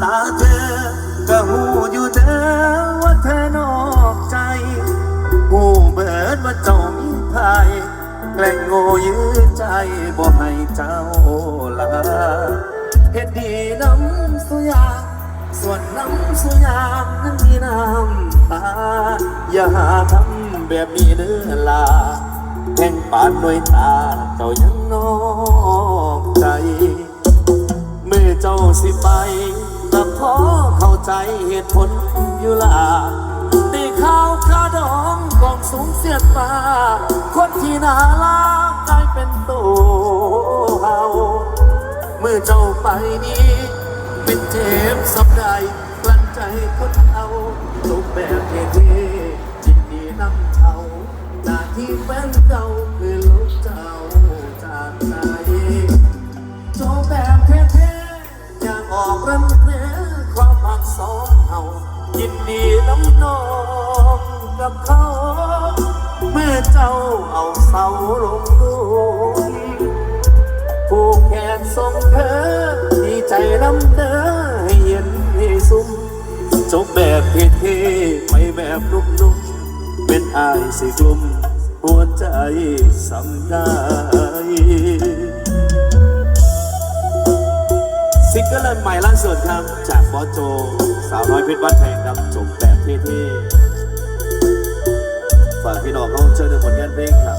สายตาเธอก็หูอยู่เด้อว่าเธอนอกใจหูเบิดว่าเจ้ามีภัยแกล้งโง่ยื้อใจบ่ให้เจ้าลาเฮ็ดดีน้ำสุยาส่วนน้ำสุยางนั้นมีน้ำตา อย่าหาทำแบบนี้เด้อลาแข่งปานด้วยตาเจ้ายังนอกใจ เมื่อเจ้าสิไป เข้าใจเหตุผลอยู่ล่ะได้ข่าวคาดองกองสูงเสียดฟ้าคนที่น่ารักกลายเป็นตัวเฮาเมื่อเจ้าไปนี้เป็นเจ็บสับใดกลั้นใจคนเอาลูกแบบเท่ๆจิตดีนำเท่าหน้าที่แฟนเก่าคือลูกเจ้าจากใจโจแบบเท่ๆอยากออกรันเรความหั กสองเฮายินดีน้ำนองกับเขา เมื่อเจ้าเอาเสาลงดูผูกแขนส่งเธอดีใจน้ำเด้อให้เย็นให้ซุ่มจบแบบเท่ๆไปแบบนุ่มๆเป็นอายสิกลุ่มหัวใจสำได้ ซิงเกิลใหม่ล่าสุดครับ จากบอสโจ สาวน้อยเพชรบ้านแพงครับจบแบบเท่ๆฝากพี่น้องเขาเชิญดูผลงานเพลงครับ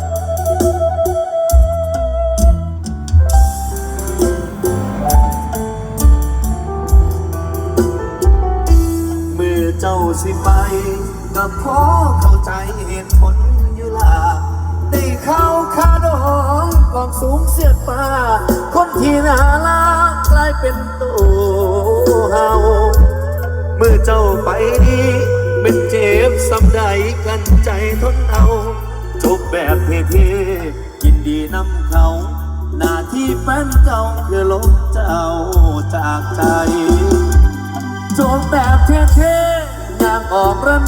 เมื่อเจ้าสิไปก็ขอเข้าใจเหตุผลอยู่ล่ะได้เข้าคาดองกองสูงเสียดฟ้าคนที่น่ารักกลา เป็นตัวเฮาเมื่อเจ้าไปดีเป็นเจ็บสำใดกันใจทนเอาจบแบบเท่ๆยินดีนำเขา หน้าที่แฟนเก่าคือลบเจ้าจากใจจบแบบเท่ๆอยากออกรัน